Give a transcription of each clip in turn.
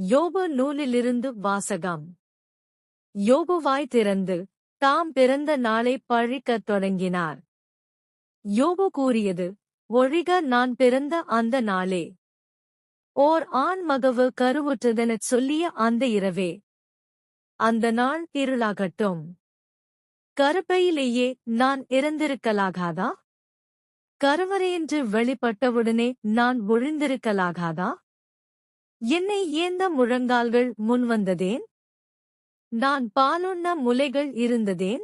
யோபு நூலிலிருந்து வாசகம். யோபுவாய் திறந்து தாம் பிறந்த நாளை பழிக்கத் தொடங்கினார். யோபு கூறியது ஒழிக நான் பிறந்த அந்த நாளே. ஓர் ஆண் மகவு கருவுற்றதெனச் சொல்லிய அந்த இரவே. அந்த நாள் இருளாகட்டும். கருப்பையிலேயே நான் இறந்திருக்கலாகாதா? கருவறையென்று வெளிப்பட்டவுடனே நான் ஒழிந்திருக்கலாகாதா? என்னை ஏந்த முழங்கால்கள் முன்வந்ததேன் நான் பாலுண்ண முலைகள் இருந்ததேன்?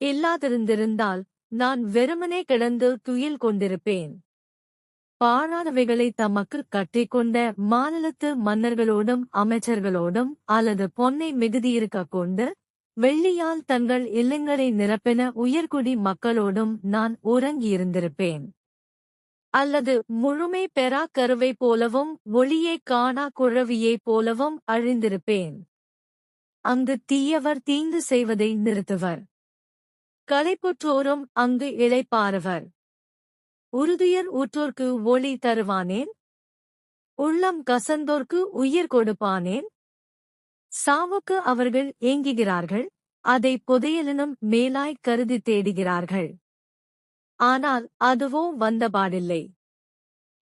இல்லாதிருந்திருந்தால் நான் வெறுமனே கிடந்து துயில் கொண்டிருப்பேன். பாழானவைகளை தமக்கு கட்டிக்கொண்ட மாநிலத்து மன்னர்களோடும் அமைச்சர்களோடும் அல்லது பொன்னை மிகுதியிருக்க கொண்டு வெள்ளியால் தங்கள் இல்லங்களை நிரப்பின உயர்குடி மக்களோடும் நான் உறங்கியிருந்திருப்பேன். அல்லது முழுமை பெறா கருவை போலவும் ஒளியே காணா குழவியைப் போலவும் அழிந்திருப்பேன். அங்கு தீயவர் தீங்கு செய்வதை நிறுத்துவர். களைப்புற்றோரும் அங்கு இழைப்பாரவர் உறுதியர் ஊற்றோர்க்கு ஒளி தருவானேன்? உள்ளம் கசந்தோர்க்கு உயிர் கொடுப்பானேன்? சாவுக்கு அவர்கள் ஏங்குகிறார்கள் அதை புதையலினும் மேலாய் கருதி தேடுகிறார்கள். ஆனால் அதுவோ வந்தபாடில்லை.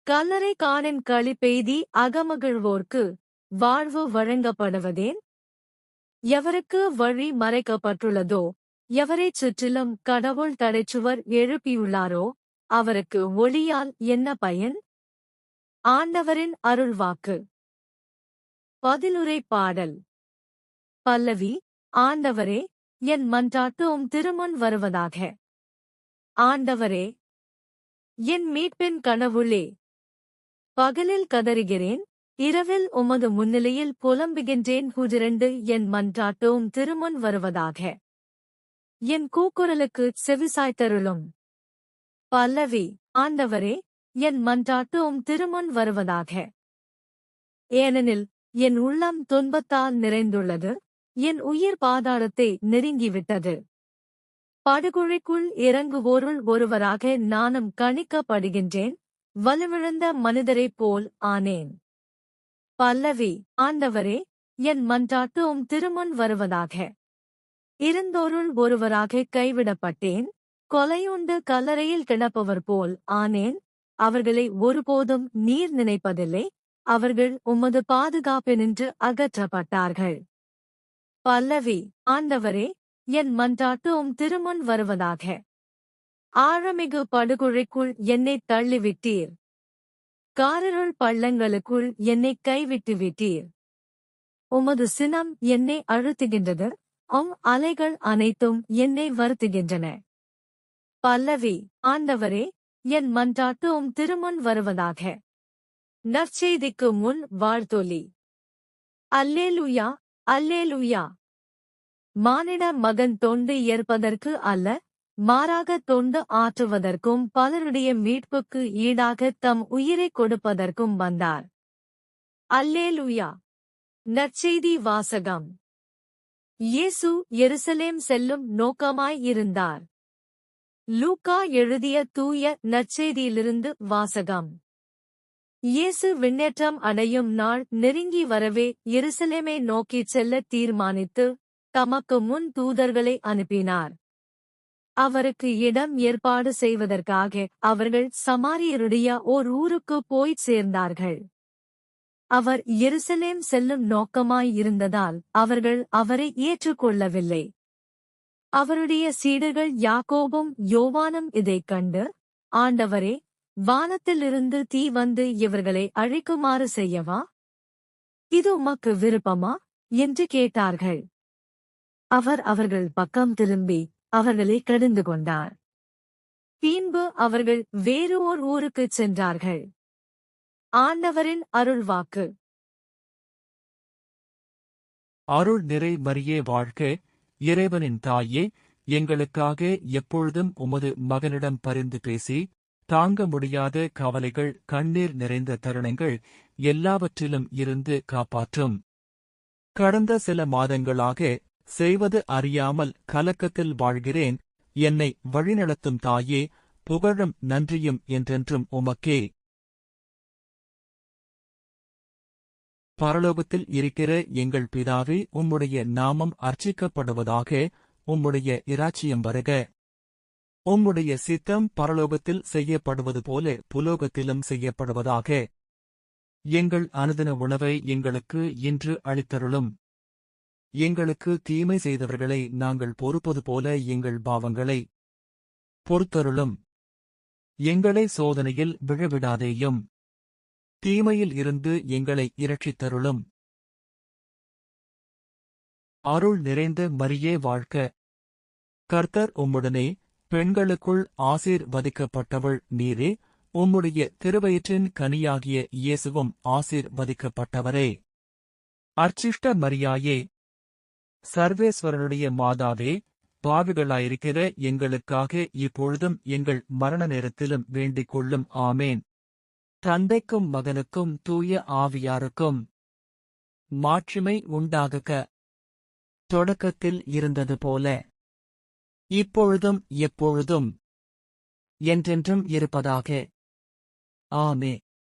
கல்லறை காணின் களிப்பெய்தி அகமகிழ்வோர்க்கு வாழ்வு வழங்கப்படுவதேன்? எவருக்கு வழி மறைக்கப்பட்டுள்ளதோ எவரைச் சுற்றிலும் கடவுள் தடைச்சுவர் எழுப்பியுள்ளாரோ அவருக்கு ஒளியால் என்ன பயன்? ஆண்டவரின் அருள்வாக்கு. பதிலுரை பாடல். பல்லவி ஆண்டவரே என் மன்றாட்டு உம் வருவதாக. ஆண்டவரே என் மீட்பின் கனவுளே பகலில் கதறுகிறேன் இரவில் உமது முன்னிலையில் புலம்புகின்றேன். கூதிரண்டு என் மன்றாட்டும் திருமுன் வருவதாக. என் கூக்குரலுக்கு செவிசாய்த்தருளும் பல்லவி ஆண்டவரே என் மன்றாட்டும் திருமுன் வருவதாக. ஏனெனில் என் உள்ளம் துன்பத்தால் நிறைந்துள்ளது என் உயிர் பாதாளத்தை நெருங்கிவிட்டது. படுகுழிக்குள் இறங்குவோருள் ஒருவராக நானும் கணிக்கப்படுகின்றேன். வலுவிழந்த மனிதரைப் போல் ஆனேன். பல்லவி ஆண்டவரே என் மன்றாட்டும் திருமுன் வருவதாக. இருந்தோருள் ஒருவராக கைவிடப்பட்டேன். கொலையுண்டு கல்லறையில் கிடப்பவர் போல் ஆனேன். அவர்களை ஒருபோதும் நீர் நினைப்பதில்லை. அவர்கள் உமது பாதுகாப்பினின்று அகற்றப்பட்டார்கள். பல்லவி ஆண்டவரே என் மன்றாட்டும் திருமுன் வருவதாக. ஆழமிகு படுகுழிக்குள் என்னை தள்ளிவிட்டீர். காரிருள் பள்ளங்களுக்குள் என்னை கைவிட்டு விட்டீர் உமது சினம் என்னை அழுத்துகின்றது உம் அலைகள் அனைத்தும் என்னை வருத்துகின்றன. பல்லவி ஆண்டவரே என் மன்றாட்டும் திருமுன் வருவதாக. நற்செய்திக்கு முன் வாழ்த்தொலி. அல்லேலுயா அல்லேலுயா. மானிட மகன் தொண்டு ஏற்பதற்கு அல்ல மாறாக தொண்டு ஆற்றுவதற்கும் பலருடைய மீட்புக்கு ஈடாக தம் உயிரை கொடுப்பதற்கும் வந்தார். அல்லேலுயா! நற்செய்தி வாசகம். இயேசு எருசலேம் செல்லும் நோக்கமாய் இருந்தார். லூக்கா எழுதிய தூய நற்செய்தியிலிருந்து வாசகம். இயேசு விண்ணேற்றம் அடையும் நாள் நெருங்கி வரவே எருசலேமை நோக்கிச் செல்ல தீர்மானித்து தமக்கு முன் தூதர்களை அனுப்பினார். அவருக்கு இடம் ஏற்பாடு செய்வதற்காக அவர்கள் சமாரியருடைய ஓர் ஊருக்கு போய்ச் சேர்ந்தார்கள். அவர் எருசலேம் செல்லும் நோக்கமாய் இருந்ததால் அவர்கள் அவரை ஏற்றுக்கொள்ளவில்லை. அவருடைய சீடர்கள் யாக்கோபும் யோவானும் இதைக் கண்டு ஆண்டவரே வானத்திலிருந்து தீ வந்து இவர்களை அழிக்குமாறு செய்யவா? இது உமக்கு விருப்பமா? என்று கேட்டார்கள். அவர் அவர்கள் பக்கம் திரும்பி அவர்களை கடிந்து கொண்டார். பின்பு அவர்கள் வேறு ஓர் ஊருக்குச் சென்றார்கள். ஆண்டவரின் அருள்வாக்கு. அருள் நிறை மரியே வாழ்க இறைவனின் தாயே எங்களுக்காக எப்பொழுதும் உமது மகனிடம் பரிந்து பேசி தாங்க முடியாத கவலைகள் கண்ணீர் நிறைந்த தருணங்கள் எல்லாவற்றிலும் இருந்து காப்பாற்றும். கடந்த சில மாதங்களாக செய்வது அறியாமல் கலக்கத்தில் வாழ்கிறேன் என்னை வழிநடத்தும் தாயே புகழும் நன்றியும் என்றென்றும் உமக்கே. பரலோகத்தில் இருக்கிற எங்கள் பிதாவே உம்முடைய நாமம் அர்ச்சிக்கப்படுவதாக உம்முடைய இராச்சியம் வருக. உம்முடைய சித்தம் பரலோகத்தில் செய்யப்படுவது போல புலோகத்திலும் செய்யப்படுவதாக. எங்கள் அனுதின உணவை எங்களுக்கு இன்று அளித்தருளும். எங்களுக்கு தீமை செய்தவர்களை நாங்கள் பொறுப்பது போல எங்கள் பாவங்களை பொறுத்தருளும். எங்களை சோதனையில் விழவிடாதேயும். தீமையில் இருந்து எங்களை இரட்சித்தருளும். அருள் நிறைந்த மரியே வாழ்க. கர்த்தர் உம்முடனே பெண்களுக்குள் ஆசீர்வதிக்கப்பட்டவள் நீரே. உம்முடைய திருவயிற்றின் கனியாகிய இயேசுவும் ஆசீர்வதிக்கப்பட்டவரே. அர்ச்சிஷ்ட மரியாயே. சர்வேஸ்வரனுடைய மாதாவே பாவிகளாயிருக்கிற எங்களுக்காக இப்பொழுதும் எங்கள் மரண நேரத்திலும் வேண்டிக் கொள்ளும். ஆமேன். தந்தைக்கும் மகனுக்கும் தூய ஆவியாருக்கும் மாற்றுமை உண்டாகுக. தொடக்கத்தில் இருந்தது போல இப்பொழுதும் எப்பொழுதும் என்றென்றும் இருப்பதாக. ஆமே